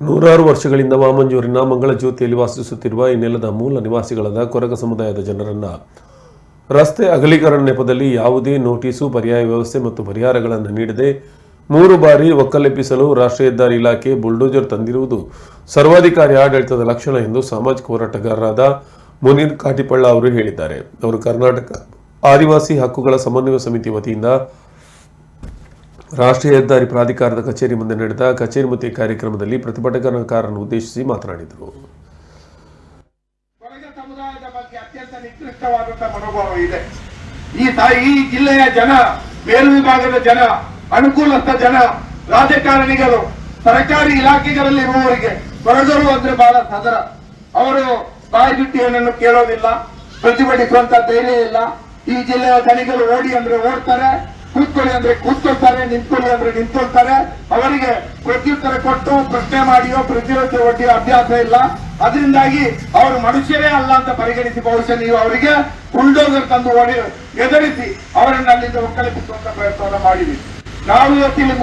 ನೂರಾರು ವರ್ಷಗಳಿಂದ ವಾಮಂಜೂರಿನ ಮಂಗಳ ಜ್ಯೋತಿಯಲ್ಲಿ ವಾಸಿಸುತ್ತಿರುವ ಈ ನೆಲದ ಮೂಲ ನಿವಾಸಿಗಳಾದ ಕೊರಗ ಸಮುದಾಯದ ಜನರನ್ನ ರಸ್ತೆ ಅಗಲೀಕರಣ ನೆಪದಲ್ಲಿ ಯಾವುದೇ ನೋಟಿಸು, ಪರ್ಯಾಯ ವ್ಯವಸ್ಥೆ ಮತ್ತು ಪರಿಹಾರಗಳನ್ನು ನೀಡದೆ ಮೂರು ಬಾರಿ ಒಕ್ಕಲೆಪ್ಪಿಸಲು ರಾಷ್ಟ್ರೀಯ ಹೆದ್ದಾರಿ ಇಲಾಖೆ ಬುಲ್ಡೋಜರ್ ತಂದಿರುವುದು ಸರ್ವಾಧಿಕಾರಿ ಆಡಳಿತದ ಲಕ್ಷಣ ಎಂದು ಸಾಮಾಜಿಕ ಹೋರಾಟಗಾರರಾದ ಮುನೀರ್ ಕಾಟಿಪಳ್ಳ ಅವರು ಹೇಳಿದ್ದಾರೆ. ಅವರು ಕರ್ನಾಟಕ ಆದಿವಾಸಿ ಹಕ್ಕುಗಳ ಸಮನ್ವಯ ಸಮಿತಿ ವತಿಯಿಂದ ರಾಷ್ಟ್ರೀಯ ಹೆದ್ದಾರಿ ಪ್ರಾಧಿಕಾರದ ಕಚೇರಿ ಮುಂದೆ ನಡೆದ ಕಚೇರಿ ಮುತ್ತಿ ಕಾರ್ಯಕ್ರಮದಲ್ಲಿ ಪ್ರತಿಭಟನಾಕಾರರನ್ನು ಉದ್ದೇಶಿಸಿ ಮಾತನಾಡಿದರು. ಇದೆ. ಈ ಈ ಜಿಲ್ಲೆಯ ಜನ ಮೇಲ್ವಿಭಾಗದ ಜನ, ಅನುಕೂಲಸ್ಥ ಜನ, ರಾಜಕಾರಣಿಗಳು, ಸರ್ಕಾರಿ ಇಲಾಖೆಗಳಲ್ಲಿ ಇರುವವರಿಗೆ ಕೊರಗರು ಅಂದ್ರೆ ಬಹಳ ಸದರ. ಅವರು ಬಾಯಿ ಬಿಟ್ಟು ಏನನ್ನು ಕೇಳೋದಿಲ್ಲ, ಪ್ರತಿಭಟಿಸುವಂತ ಧೈರ್ಯ ಇಲ್ಲ. ಈ ಜಿಲ್ಲೆಯ ಜನಗಳು ಓಡಿ ಅಂದ್ರೆ ಓಡ್ತಾರೆ ಕೂತ್ಕೊಳ್ಳಿ ಅಂದ್ರೆ ಕೂತ್ಕೊಳ್ತಾರೆ, ನಿಂತ್ಕೊಳ್ಳಿ ಅಂದ್ರೆ ನಿಂತ್ಕೊಳ್ತಾರೆ. ಅವರಿಗೆ ಪ್ರತ್ಯುತ್ತರ ಕೊಟ್ಟು ಪ್ರಶ್ನೆ ಮಾಡಿಯೋ ಪ್ರತಿರೋಧ ಒಡ್ಡಿಯೋ ಅಭ್ಯಾಸ ಇಲ್ಲ. ಅದರಿಂದಾಗಿ ಅವರು ಮನುಷ್ಯರೇ ಅಲ್ಲ ಅಂತ ಪರಿಗಣಿಸಿ ಬಹುಶಃ ನೀವು ಅವರಿಗೆ ಬುಲ್ಡೋಸರ್ ತಂದು ಓಡಿ ಎದುರಿಸಿ ಅವರನ್ನ ಅಲ್ಲಿಂದ ಒಕ್ಕಲಿಸುವಂತ ಪ್ರಯತ್ನವನ್ನು ಮಾಡಿದ್ವಿ ನಾವು ಇವತ್ತಿಲ್ಲಿ